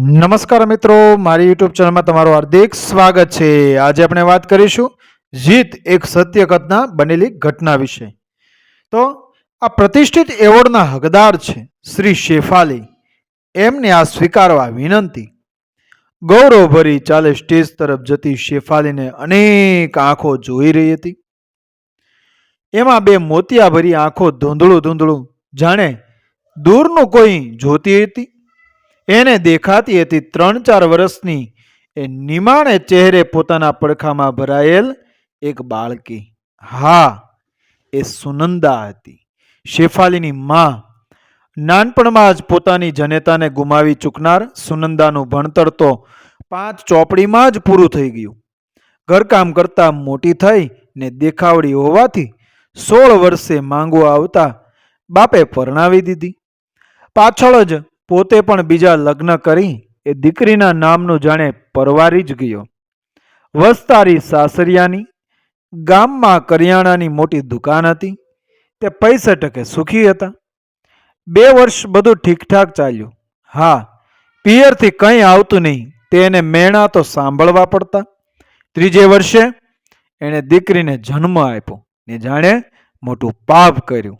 નમસ્કાર મિત્રો, મારી યુટ્યુબ ચેનલમાં તમારું હાર્દિક સ્વાગત છે. આજે આપણે વાત કરીશું જીત એક સત્ય ઘટના બનેલી ઘટના વિશે. તો આ પ્રતિષ્ઠિત એવોર્ડના હકદાર છે શ્રી શેફાલી. એમને આ સ્વીકારવા વિનંતી. ગૌરવભરી ચાલે સ્ટેજ તરફ જતી શેફાલીને અનેક આંખો જોઈ રહી હતી. એમાં બે મોતિયાભરી આંખો ધૂંધળું ધૂંધળું, જાણે દૂરનું કોઈ જોતી હતી. એને દેખાતી હતી ત્રણ ચાર વર્ષની. એ નિમાણે ચહેરે પોતાના પડખામાં ભરાયેલ એક બાળકી. હા, એ સુનંદા હતી, શેફાલીની માં. નાનપણમાં જ પોતાની જનેતાને ગુમાવી ચૂકનાર સુનંદાનું ભણતર તો પાંચ ચોપડીમાં જ પૂરું થઈ ગયું. ઘરકામ કરતાં મોટી થઈ ને દેખાવડી હોવાથી સોળ વર્ષે માંગો આવતા બાપે પરણાવી દીધી. પાછળ જ પોતે પણ બીજા લગ્ન કરી એ દીકરીના નામનું જાણે પરવારી જ ગયો. વસ્તારી સાસરિયાની, ગામમાં કરિયાણાની મોટી દુકાન હતી, તે પૈસા ટકે સુખી હતા. બે વર્ષ બધું ઠીકઠાક ચાલ્યું. હા, પિયરથી કંઈ આવતું નહીં તેને મેણા તો સાંભળવા પડતા. ત્રીજે વર્ષે એણે દીકરીને જન્મ આપ્યો ને જાણે મોટું પાપ કર્યું.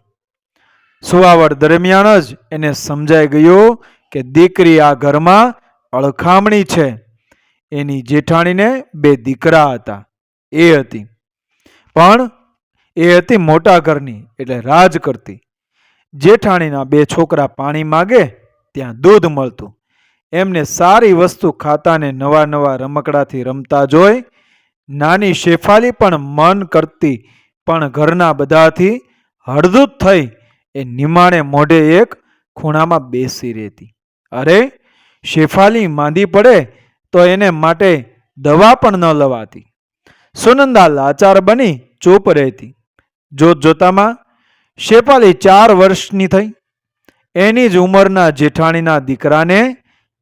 સુવાવડ દરમિયાન જ એને સમજાઈ ગયું કે દીકરી આ ઘરમાં અળખામણી છે. એની જેઠાણીને બે દીકરા હતા. એ હતી. પણ એ હતી મોટા ઘરની, એટલે રાજ કરતી. જેઠાણીના બે છોકરા પાણી માગે, ત્યાં દૂધ મળતું. એમને સારી વસ્તુ ખાતાને નવા નવા રમકડાથી રમતા જોઈ, નાની શેફાલી પણ મન કરતી, પણ ઘરના બધાથી હળદૂત થઈ એ નિમાણે મોઢે એક ખૂણામાં બેસી રહેતી. અરે, શેફાલી માંદી પડે તો એને માટે દવા પણ ન લવાતી. સુનંદા લાચાર બની ચૂપ રહેતી. જોત જોતામાં, શેફાલી ચાર વર્ષની થઈ. એની જ ઉંમરના જેઠાણીના દીકરાને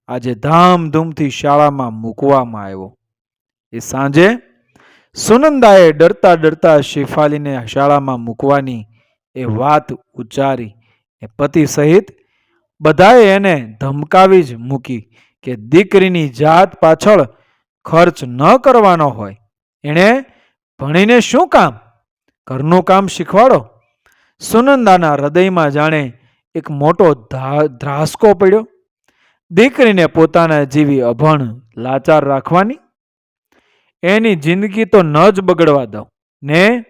આજે ધામધૂમથી શાળામાં મૂકવામાં આવ્યો. એ સાંજે સુનંદાએ ડરતા ડરતા શેફાલીને શાળામાં મૂકવાની એ વાત ઉચ્ચારી એ પતિ સહિત બધાએ એને ધમકાવી જ મૂકી કે દીકરીની જાત પાછળ ખર્ચ ન કરવાનો હોય. એણે ભણીને શું કામ? ઘરનું કામ શીખવાડો? સુનંદાના હૃદયમાં જાણે એક મોટો ધ્રાસકો પડ્યો. દીકરીને પોતાના જીવી અભણ લાચાર રાખવાની? એની જિંદગી તો ન જ બગડવા દઉં. ને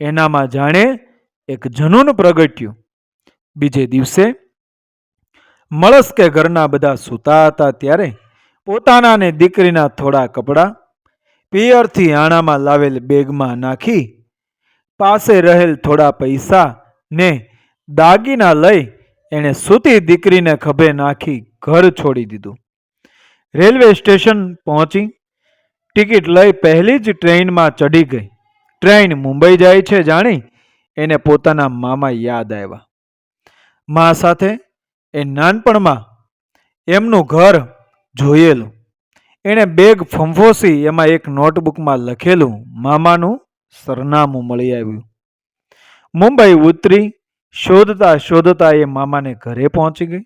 એનામાં જાણે એક જનૂન પ્રગટ્યું. બીજે દિવસે મળસ કે ઘરના બધા સૂતા હતા ત્યારે પોતાના ને દીકરીના થોડા કપડાં પિયરથી આણામાં લાવેલ બેગમાં નાખી પાસે રહેલ થોડા પૈસા ને દાગીના લઈ એણે સૂતી દીકરીને ખભે નાખી ઘર છોડી દીધું. રેલવે સ્ટેશન પહોંચી ટિકિટ લઈ પહેલી જ ટ્રેનમાં ચડી ગઈ. ટ્રેન મુંબઈ જાય છે જાણી એને પોતાના મામા યાદ આવ્યા મા સાથે એ નાનપણમાં એમનું ઘર જોયેલું. એણે બેગ ફંફોસી એમાં એક નોટબુકમાં લખેલું મામાનું સરનામું મળી આવ્યું. મુંબઈ ઉતરી શોધતા શોધતા એ મામાને ઘરે પહોંચી ગઈ.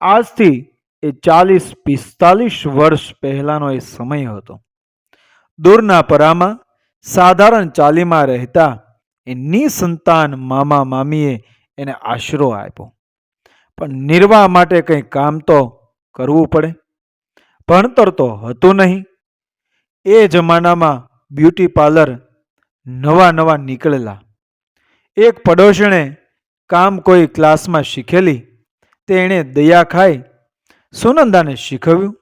આજથી એ ચાલીસ પિસ્તાલીસ વર્ષ પહેલાનો એ સમય હતો. દૂરના પરામાં સાધારણ ચાલીમાં રહેતા એ સંતાન મામા મામીએ એને આશરો આપ્યો. પણ નિર્વાહ માટે કંઈ કામ તો કરવું પડે. ભણતર તો હતું નહીં. એ જમાનામાં બ્યુટી પાર્લર નવા નવા નીકળેલા. એક પડોશણે કામ કોઈ ક્લાસમાં શીખેલી. તે એણે દયા ખાઈ સુનંદાને શીખવ્યું.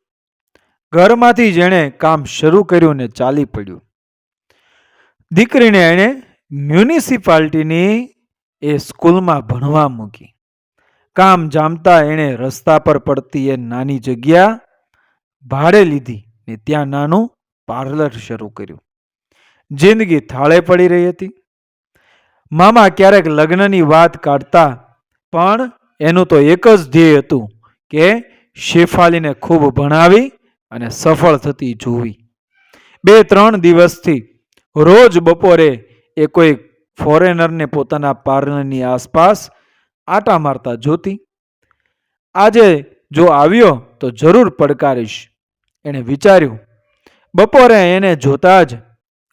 ઘરમાંથી જેણે કામ શરૂ કર્યું ને ચાલી પડ્યું. દીકરીને એણે મ્યુનિસિપાલિટીની એ સ્કૂલમાં ભણવા મૂકી. કામ જામતા એણે રસ્તા પર પડતી એ નાની જગ્યા ભાડે લીધી ને ત્યાં નાનું પાર્લર શરૂ કર્યું. જિંદગી થાળે પડી રહી હતી. મામા ક્યારેક લગ્નની વાત કાઢતા, પણ એનું તો એક જ ધ્યેય હતું કે શેફાલીને ખૂબ ભણાવી અને સફળ થતી જોવી. બે ત્રણ દિવસથી રોજ બપોરે એ કોઈ ફોરેનરને પોતાના પાર્લરની આસપાસ આટા મારતા જોતી. આજે જો આવ્યો તો જરૂર પડકારીશ, એણે વિચાર્યું. બપોરે એને જોતા જ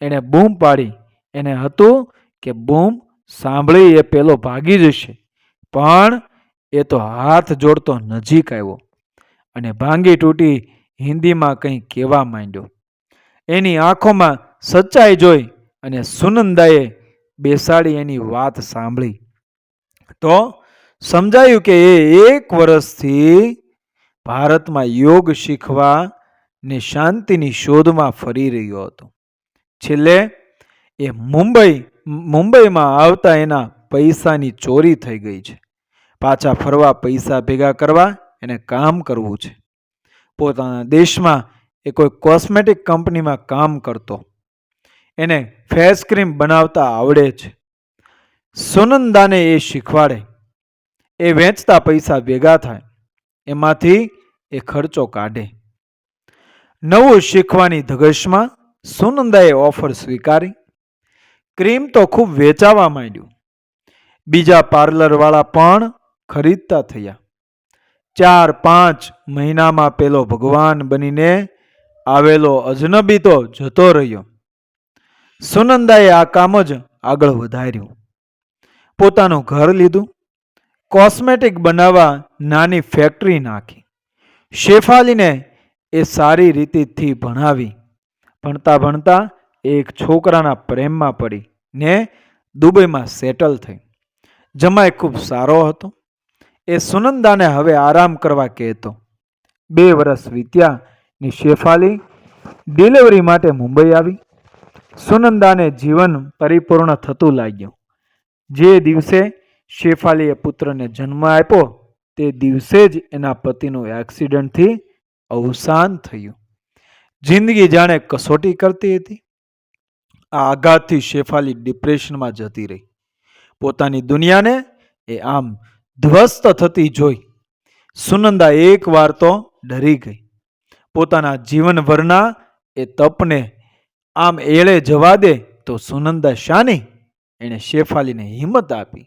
એણે બૂમ પાડી. એને હતું કે બૂમ સાંભળી એ પેલો ભાગી જશે, પણ એ તો હાથ જોડતો નજીક આવ્યો અને ભાંગી તૂટી હિન્દીમાં કંઈ કહેવા માંડ્યો. એની આંખોમાં સચ્ચાઈ જોઈ અને સુનંદાએ બેસાડી એની વાત સાંભળી. તો સમજાયું કે એ એક વર્ષથી ભારતમાં યોગ શીખવા ને શાંતિની શોધમાં ફરી રહ્યો હતો. છેલ્લે એ મુંબઈ, મુંબઈમાં આવતા એના પૈસાની ચોરી થઈ ગઈ છે. પાછા ફરવા પૈસા ભેગા કરવા એને કામ કરવું છે. પોતાના દેશમાં એ કોઈ કોસ્મેટિક કંપનીમાં કામ કરતો. એને ફેસ ક્રીમ બનાવતા આવડે છે. સુનંદાને એ શીખવાડે. એ વેચતા પૈસા ભેગા થાય. એમાંથી એ ખર્ચો કાઢે. નવું શીખવાની ધગશમાં સુનંદાએ ઓફર સ્વીકારી. ક્રીમ તો ખૂબ વેચાવા માંડ્યું. બીજા પાર્લરવાળા પણ ખરીદતા થયા. ચાર પાંચ મહિનામાં પેલો ભગવાન બનીને આવેલો અજનબી તો જતો રહ્યો. સુનંદાએ આ કામ જ આગળ વધાર્યું. પોતાનું ઘર લીધું, કોસ્મેટિક બનાવવા નાની ફેક્ટરી નાખી. શેફાલીને એ સારી રીતેથી ભણાવી. ભણતા ભણતા એક છોકરાના પ્રેમમાં પડી ને દુબઈમાં સેટલ થઈ. જમાઈ ખૂબ સારો હતો. એ સુનંદાને હવે આરામ કરવા કહેતો. બે વર્ષ વીત્યા ની શેફાલી ડિલિવરી માટે મુંબઈ આવી. સુનંદાને જીવન પરિપૂર્ણ થતું લાગ્યું. જે દિવસે શેફાલીએ પુત્રને જન્મ આપ્યો, તે દિવસે જ એના પતિનું એક્સિડન્ટથી અવસાન થયું. જિંદગી જાણે કસોટી કરતી હતી. આ આઘાતથી શેફાલી ડિપ્રેશનમાં જતી રહી. પોતાની દુનિયાને એ આમ ધ્વસ્ત થતી જોઈ. સુનંદા એક વાર તો ડરી ગઈ. પોતાના જીવનભરના એ તપને આમ એળે જવા દે તો સુનંદા શાની એણે શેફાલીને હિંમત આપી.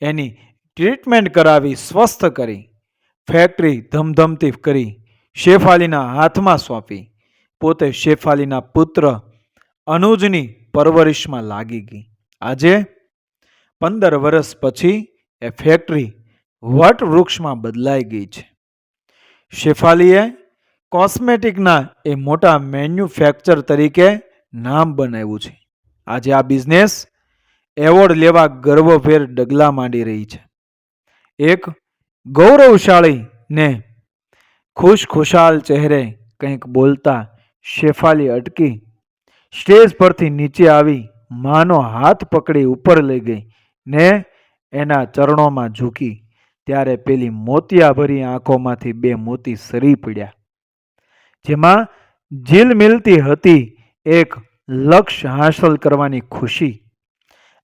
એની ટ્રીટમેન્ટ કરાવી, સ્વસ્થ કરી. ફેક્ટરી ધમધમતી કરી, શેફાલીના હાથમાં સોંપી. પોતે શેફાલીના પુત્ર અનુજની પરવરિશમાં લાગી ગઈ. આજે પંદર વર્ષ પછી એ ફેક્ટરી વટ વૃક્ષમાં બદલાઈ ગઈ છે. શેફાલીએ કોસ્મેટિકના એ મોટા મેન્યુફેક્ચર તરીકે નામ બનાવ્યું છે. આજે આ બિઝનેસ એવોર્ડ લેવા ગર્વભેર ડગલા માંડી રહી છે. એક ગૌરવશાળી ને ખુશ ખુશાલ ચહેરે કંઈક બોલતા શેફાલી અટકી સ્ટેજ પરથી નીચે આવી માનો હાથ પકડી ઉપર લઈ ગઈ ને એના ચરણોમાં ઝૂકી. ત્યારે પેલી મોતિયાભરી આંખોમાંથી બે મોતી સરી પડ્યા. જેમાં જીલ મિલતી હતી એક લક્ષ્ય હાંસલ કરવાની ખુશી,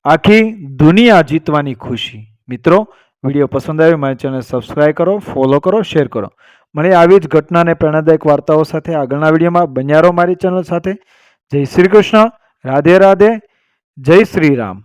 આખી દુનિયા જીતવાની ખુશી. મિત્રો, વીડિયો પસંદ આવ્યો, મારી ચેનલ સબસ્ક્રાઈબ કરો ફોલો કરો શેર કરો. મળે આવી જ ઘટનાને પ્રેરણાદાયક વાર્તાઓ સાથે આગળના વિડીયોમાં. બન્યારો મારી ચેનલ સાથે. જય શ્રી કૃષ્ણ. રાધે રાધે. જય શ્રી રામ.